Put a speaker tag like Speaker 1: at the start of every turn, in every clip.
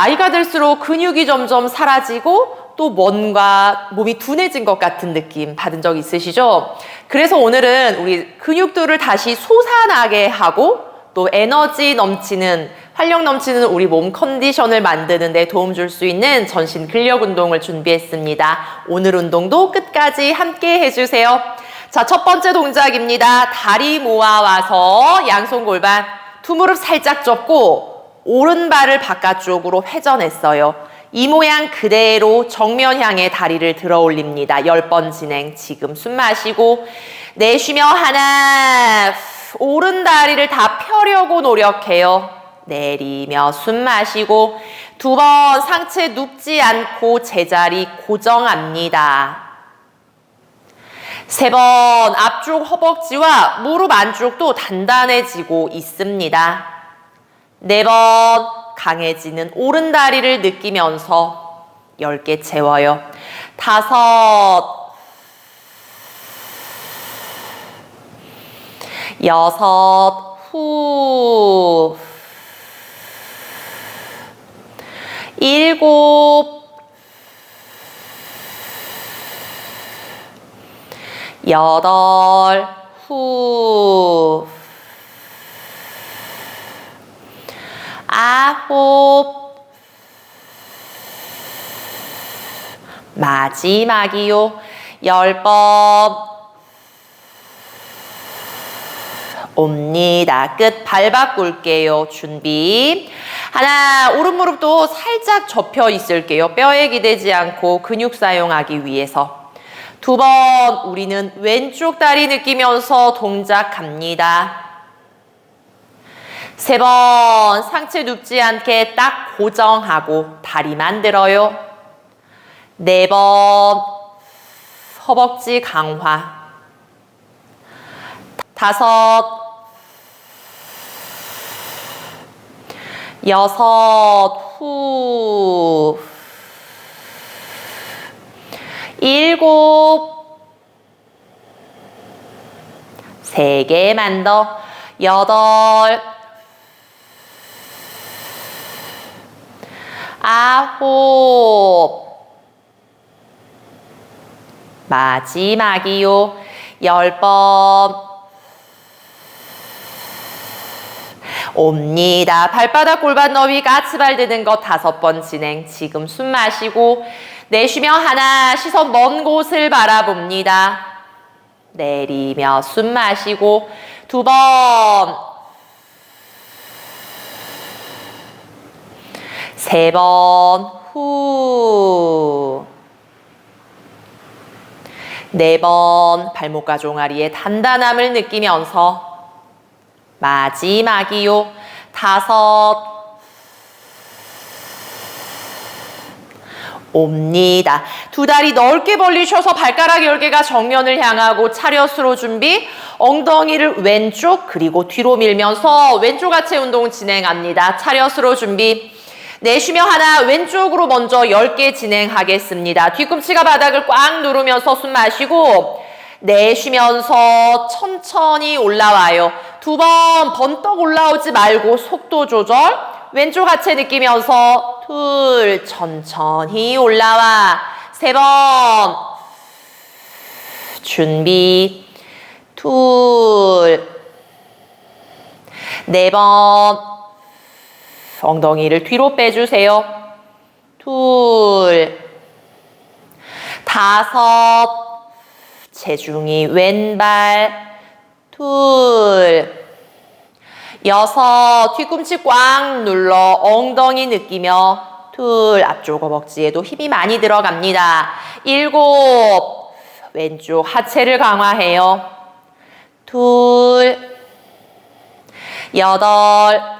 Speaker 1: 나이가 들수록 근육이 점점 사라지고 또 뭔가 몸이 둔해진 것 같은 느낌 받은 적 있으시죠? 그래서 오늘은 우리 근육들을 다시 솟아나게 하고 또 에너지 넘치는 활력 넘치는 우리 몸 컨디션을 만드는 데 도움 줄 수 있는 전신 근력 운동을 준비했습니다. 오늘 운동도 끝까지 함께 해주세요. 자, 첫 번째 동작입니다. 다리 모아와서 양손 골반 두 무릎 살짝 접고 오른발을 바깥쪽으로 회전했어요. 이 모양 그대로 정면 향해 다리를 들어 올립니다. 열 번 진행. 지금 숨 마시고 내쉬며 하나 오른 다리를 다 펴려고 노력해요. 내리며 숨 마시고 두 번 상체 눕지 않고 제자리 고정합니다. 세 번 앞쪽 허벅지와 무릎 안쪽도 단단해지고 있습니다. 네 번 강해지는 오른 다리를 느끼면서 10개 채워요. 다섯 여섯 후 일곱 여덟 후 아홉 마지막이요 열번 옵니다. 끝 발 바꿀게요. 준비. 하나, 오른 무릎도 살짝 접혀 있을게요. 뼈에 기대지 않고 근육 사용하기 위해서. 두 번, 우리는 왼쪽 다리 느끼면서 동작 갑니다. 세 번, 상체 눕지 않게 딱 고정하고 다리 만 들어요. 네 번, 허벅지 강화. 다섯, 여섯, 후, 일곱, 세 개만 더, 여덟, 아홉, 마지막이요, 열 번, 옵니다. 발바닥 골반 너비 까치발 드는 거 다섯 번 진행. 지금 숨 마시고 내쉬며 하나 시선 먼 곳을 바라봅니다. 내리며 숨 마시고 두 번. 세 번 후. 네 번 발목과 종아리의 단단함을 느끼면서 마지막이요. 다섯. 옵니다. 두 다리 넓게 벌리셔서 발가락 10개가 정면을 향하고 차렷으로 준비. 엉덩이를 왼쪽 그리고 뒤로 밀면서 왼쪽 하체 운동 진행합니다. 차렷으로 준비. 내쉬며 하나 왼쪽으로 먼저 10개 진행하겠습니다. 뒤꿈치가 바닥을 꽉 누르면서 숨 마시고 내쉬면서 천천히 올라와요. 두 번 번떡 올라오지 말고 속도 조절. 왼쪽 하체 느끼면서 둘 천천히 올라와. 세 번 준비 둘 네 번 엉덩이를 뒤로 빼주세요. 둘. 다섯. 체중이 왼발. 둘. 여섯. 뒤꿈치 꽉 눌러 엉덩이 느끼며 둘. 앞쪽 허벅지에도 힘이 많이 들어갑니다. 일곱. 왼쪽 하체를 강화해요. 둘. 여덟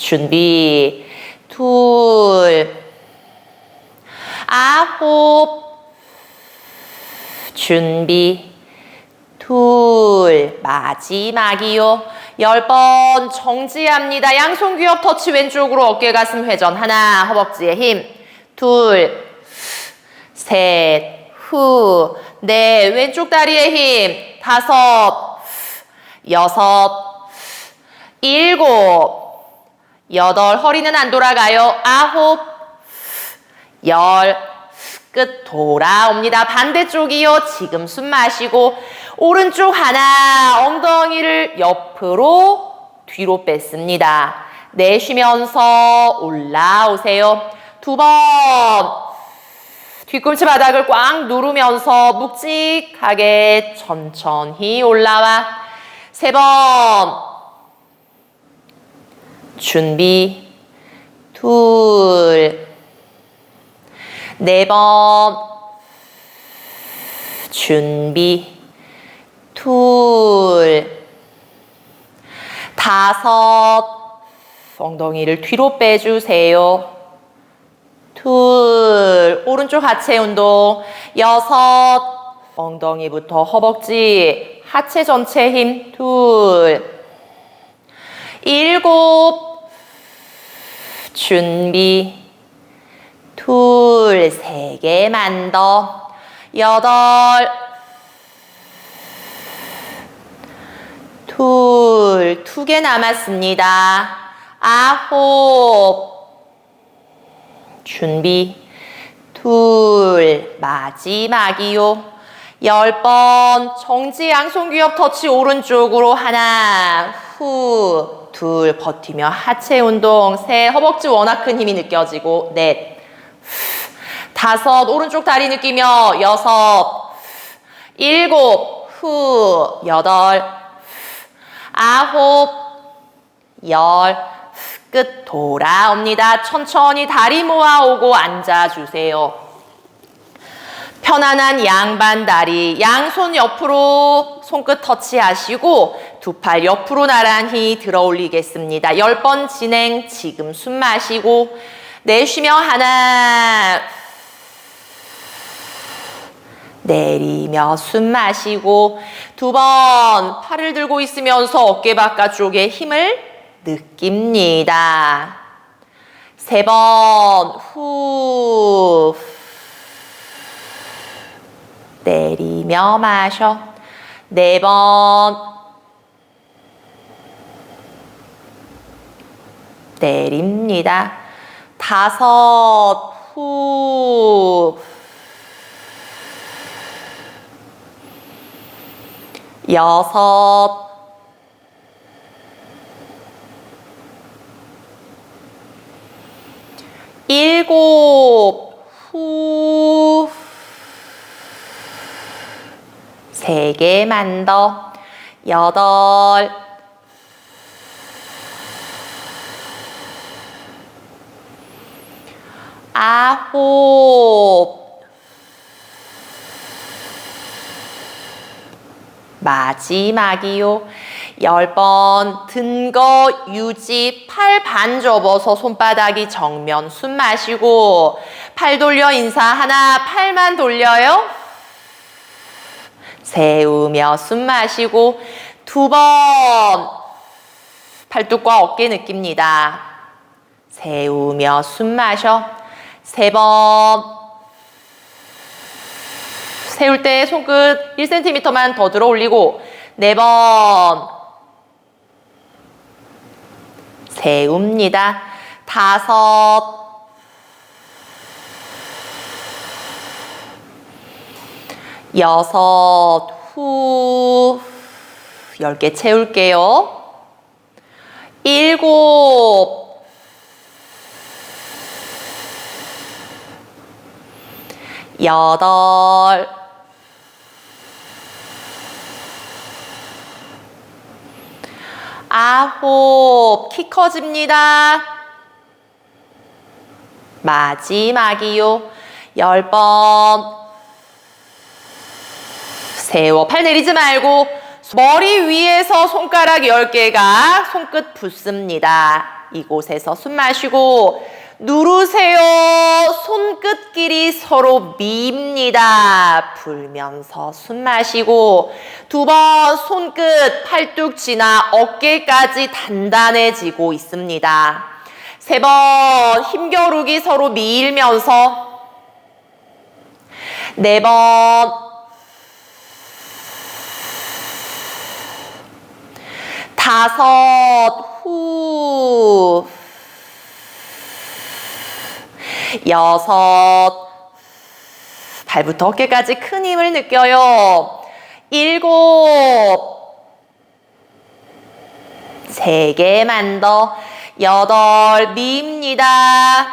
Speaker 1: 준비. 둘. 아홉. 준비. 둘. 마지막이요. 열 번 정지합니다. 양손 귀엽 터치 왼쪽으로 어깨 가슴 회전. 하나 허벅지에 힘둘셋후네 왼쪽 다리에 힘. 다섯. 여섯. 일곱 여덟, 허리는 안 돌아가요. 아홉, 열, 끝 돌아옵니다. 반대쪽이요. 지금 숨 마시고 오른쪽 하나, 엉덩이를 옆으로 뒤로 뺐습니다. 내쉬면서 올라오세요. 두 번, 뒤꿈치 바닥을 꽉 누르면서 묵직하게 천천히 올라와. 세 번, 준비, 둘, 네 번, 준비, 둘, 다섯, 엉덩이를 뒤로 빼주세요. 둘, 오른쪽 하체 운동, 여섯, 엉덩이부터 허벅지, 하체 전체 힘, 둘, 일곱, 준비, 둘, 세 개만 더, 여덟, 둘, 두 개 남았습니다. 아홉, 준비, 둘, 마지막이요. 열 번, 정지 양손 귀엽 터치 오른쪽으로 하나, 후, 둘, 버티며 하체 운동, 셋, 허벅지 워낙 큰 힘이 느껴지고, 넷, 다섯, 오른쪽 다리 느끼며, 여섯, 일곱, 후, 여덟, 아홉, 열, 끝 돌아옵니다. 천천히 다리 모아오고 앉아주세요. 편안한 양반 다리, 양손 옆으로 손끝 터치하시고 두 팔 옆으로 나란히 들어 올리겠습니다. 열 번 진행, 지금 숨 마시고 내쉬며 하나, 내리며 숨 마시고 두 번 팔을 들고 있으면서 어깨 바깥쪽에 힘을 느낍니다. 세 번 후. 내리며 마셔. 네 번. 내립니다. 다섯 후. 여섯. 일곱. 후. 세 개만 더. 여덟. 아홉. 마지막이요. 열 번 든 거 유지 팔 반 접어서 손바닥이 정면 숨 마시고 팔 돌려 인사 하나 팔만 돌려요. 세우며 숨 마시고 두 번 팔뚝과 어깨 느낍니다. 세우며 숨 마셔 세 번 세울 때 손끝 1cm만 더 들어 올리고 네 번 세웁니다. 다섯 여섯 후 10개 채울게요. 일곱 여덟 아홉 키 커집니다. 마지막이요. 열 번. 세워. 팔 내리지 말고 머리 위에서 손가락 10개가 손끝 붙습니다. 이곳에서 숨 마시고 누르세요. 손끝끼리 서로 밉니다. 불면서 숨 마시고 두 번 손끝 팔뚝 지나 어깨까지 단단해지고 있습니다. 세 번 힘겨루기 서로 밀면서 네 번 다섯 후 여섯. 발부터 어깨까지 큰 힘을 느껴요. 일곱. 세 개만 더. 여덟. 밉니다.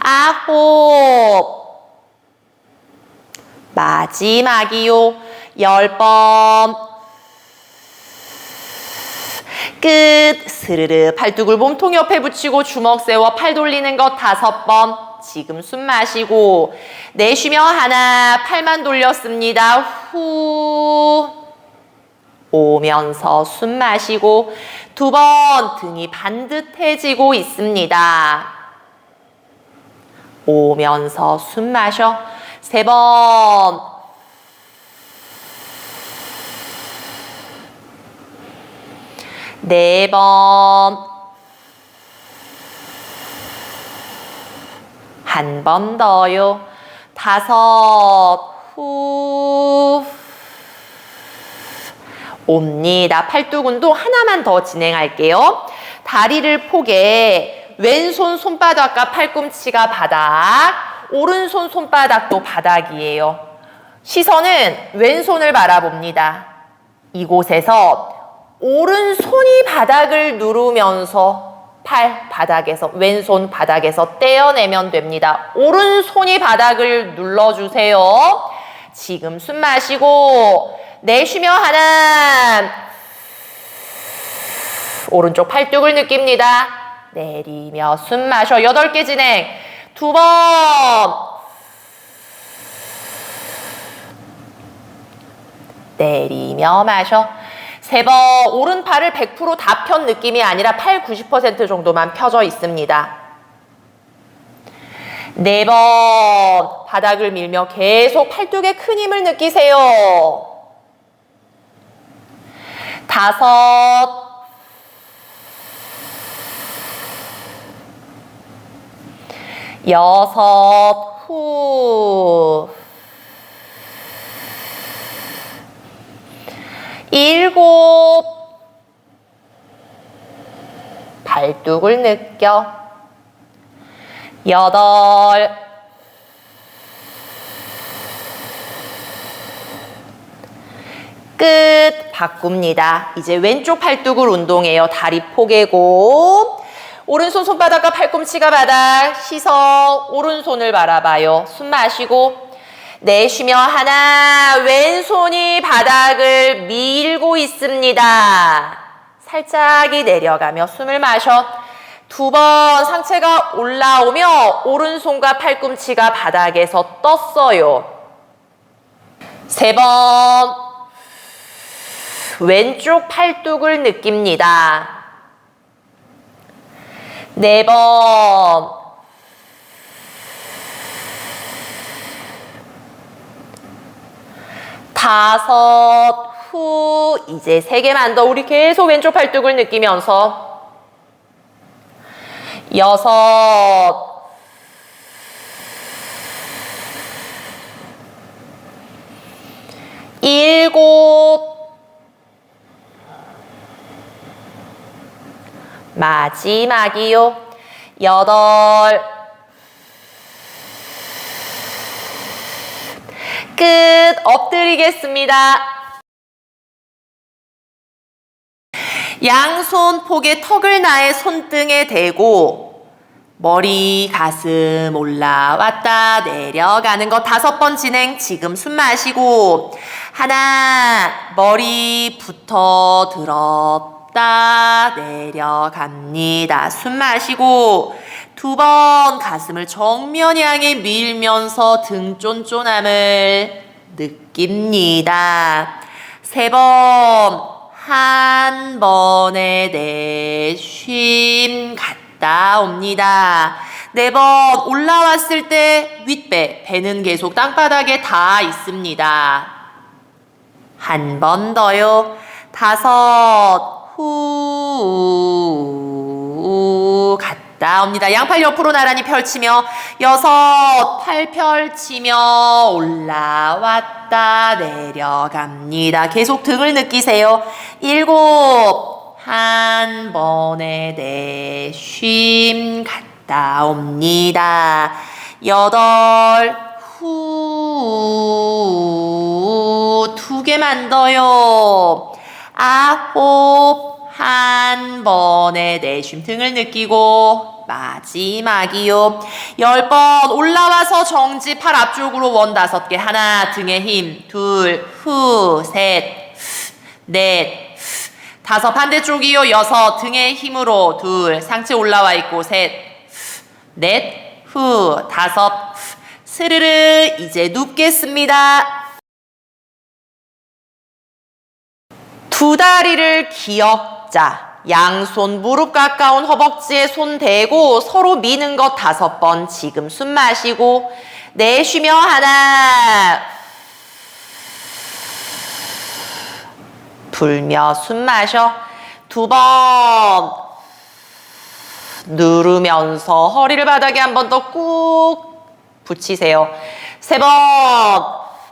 Speaker 1: 아홉. 마지막이요. 열 번. 끝. 스르르 팔뚝을 몸통 옆에 붙이고 주먹 세워 팔 돌리는 것 다섯 번. 지금 숨 마시고 내쉬며 하나 팔만 돌렸습니다. 후. 오면서 숨 마시고 두 번 등이 반듯해지고 있습니다. 오면서 숨 마셔 세 번. 네 번. 한 번 더요. 다섯. 후. 옵니다. 팔뚝 운동 하나만 더 진행할게요. 다리를 포개, 왼손 손바닥과 팔꿈치가 바닥, 오른손 손바닥도 바닥이에요. 시선은 왼손을 바라봅니다. 이곳에서 오른손이 바닥을 누르면서 팔 바닥에서 왼손 바닥에서 떼어내면 됩니다. 오른손이 바닥을 눌러주세요. 지금 숨 마시고 내쉬며 하나 오른쪽 팔뚝을 느낍니다. 내리며 숨 마셔 여덟 개 진행 두 번 내리며 마셔 세번 오른팔을 100%다 편 느낌이 아니라 팔90% 정도만 펴져 있습니다. 네 번 바닥을 밀며 계속 팔뚝에 큰 힘을 느끼세요. 다섯 여섯 후 일곱. 발뚝을 느껴. 여덟. 끝. 바꿉니다. 이제 왼쪽 팔뚝을 운동해요. 다리 포개고. 오른손 손바닥과 팔꿈치가 바닥. 시선. 오른손을 바라봐요. 숨 마시고 내쉬며 하나 왼손이 바닥을 밀고 있습니다. 살짝이 내려가며 숨을 마셔 두 번 상체가 올라오며 오른손과 팔꿈치가 바닥에서 떴어요. 세 번 왼쪽 팔뚝을 느낍니다. 네 번. 다섯. 후. 이제 세 개만 더. 우리 계속 왼쪽 팔뚝을 느끼면서. 여섯. 일곱. 마지막이요. 여덟. 끝. 엎드리겠습니다. 양손 폭의 턱을 나의 손등에 대고 머리, 가슴 올라왔다 내려가는 거 다섯 번 진행. 지금 숨 마시고 하나 머리부터 들었 다. 다 내려갑니다. 숨 마시고 두 번 가슴을 정면 향해 밀면서 등 쫀쫀함을 느낍니다. 세 번 한 번에 내쉼 갔다 옵니다. 네 번 올라왔을 때 윗배, 배는 계속 땅바닥에 닿아 있습니다. 한 번 더요. 다섯 후 갔다 옵니다. 양팔 옆으로 나란히 펼치며 여섯 팔 펼치며 올라왔다 내려갑니다. 계속 등을 느끼세요. 일곱 한 번에 내쉼 갔다 옵니다. 여덟, 후, 두 개만 더요. 아홉, 한 번에 내쉼 등을 느끼고 마지막이요. 열 번 올라와서 정지 팔 앞쪽으로 원 다섯 개 하나 등에 힘 둘, 후, 셋, 넷, 다섯 반대쪽이요. 여섯 등에 힘으로 둘 상체 올라와 있고 셋, 넷, 후, 다섯, 스르르 이제 눕겠습니다. 두 다리를 기역자. 양손 무릎 가까운 허벅지에 손 대고 서로 미는 것 다섯 번 지금 숨 마시고 내쉬며 하나 불며 숨 마셔 두 번 누르면서 허리를 바닥에 한 번 더 꾹 붙이세요. 세 번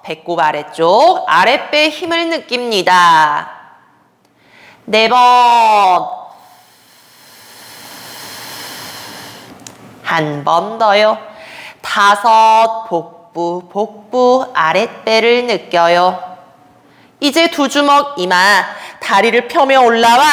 Speaker 1: 배꼽 아래쪽 아랫배 힘을 느낍니다. 네 번. 한 번 더요. 다섯 복부, 복부 아랫배를 느껴요. 이제 두 주먹 이마, 다리를 펴며 올라와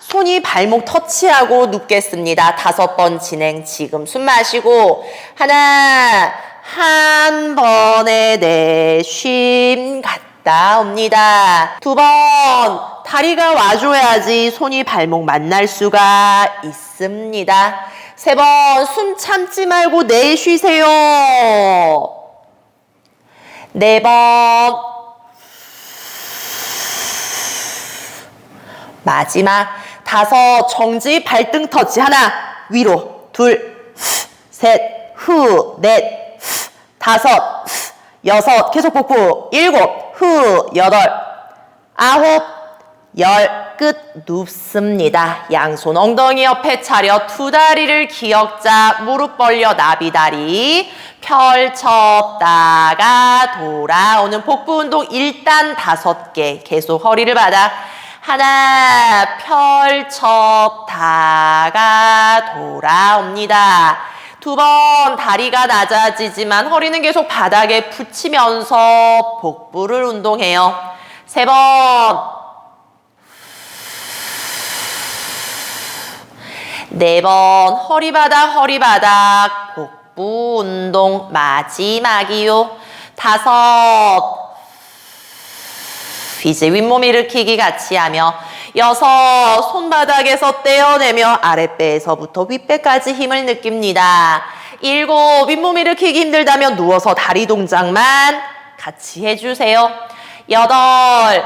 Speaker 1: 손이 발목 터치하고 눕겠습니다. 다섯 번 진행. 지금 숨 마시고 하나, 한 번에 내쉼 갔 다 옵니다. 두 번, 다리가 와줘야지 손이 발목 만날 수가 있습니다. 세 번, 숨 참지 말고 내쉬세요. 네 번, 마지막. 다섯. 정지 발등 터치. 하나. 위로. 둘 셋 후 넷. 다섯. 여섯. 계속 복부. 일곱 후 여덟. 아홉. 열. 끝. 눕습니다. 양손 엉덩이 옆에 차려 두 다리를 기역자 무릎 벌려 나비다리. 펼쳤다가 돌아오는 복부 운동 일단 다섯 개. 계속 허리를 받아 하나 펼쳤다가 돌아옵니다. 두 번 다리가 낮아지지만 허리는 계속 바닥에 붙이면서 복부를 운동해요. 세 번. 네 번 허리 바닥 허리 바닥 복부 운동 마지막이요. 다섯. 이제 윗몸 일으키기 같이 하며 여섯 손바닥에서 떼어내며 아랫배에서부터 윗배까지 힘을 느낍니다. 일곱 윗몸 일으키기 힘들다면 누워서 다리 동작만 같이 해주세요. 여덟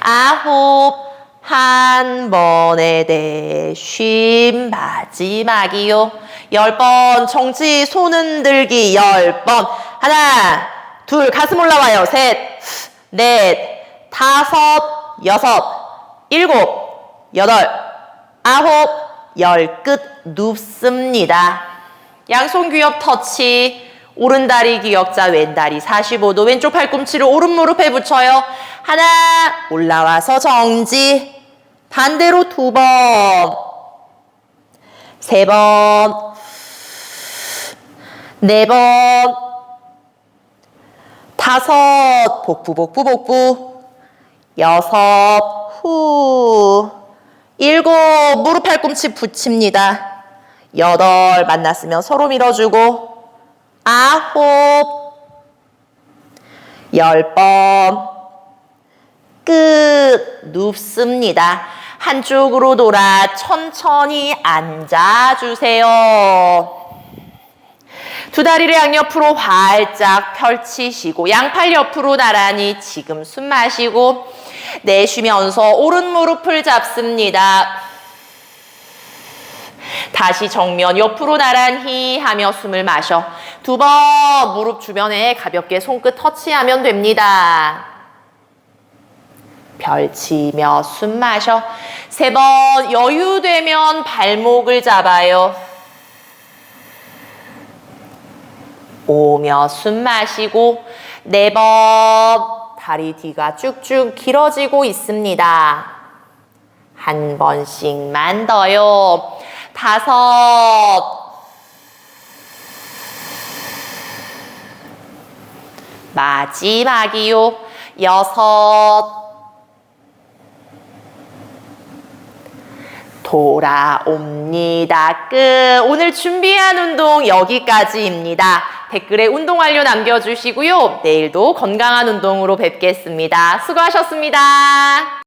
Speaker 1: 아홉 한 번에 내쉼 마지막이요. 열 번 정지 손 흔들기 열 번 하나 둘 가슴 올라와요 셋 넷 다섯 여섯 일곱 여덟 아홉 열 끝 눕습니다. 양손 귀엽 터치. 오른 다리 기역자 왼 다리 45도 왼쪽 팔꿈치를 오른 무릎에 붙여요. 하나 올라와서 정지. 반대로 두 번, 세 번, 네 번, 다섯, 복부, 복부, 복부, 여섯, 후, 일곱, 무릎 팔꿈치 붙입니다. 여덟, 만났으면 서로 밀어주고, 아홉, 열 번, 끝, 눕습니다. 한쪽으로 돌아 천천히 앉아주세요. 두 다리를 양옆으로 활짝 펼치시고 양팔 옆으로 나란히 지금 숨 마시고 내쉬면서 오른 무릎을 잡습니다. 다시 정면 옆으로 나란히 하며 숨을 마셔 두 번 무릎 주변에 가볍게 손끝 터치하면 됩니다. 펼치며 숨 마셔 세 번 여유되면 발목을 잡아요. 오며 숨 마시고 네번 다리 뒤가 쭉쭉 길어지고 있습니다. 한 번씩만 더요. 다섯. 마지막이요. 여섯. 돌아옵니다. 끝. 오늘 준비한 운동 여기까지입니다. 댓글에 운동 완료 남겨주시고요. 내일도 건강한 운동으로 뵙겠습니다. 수고하셨습니다.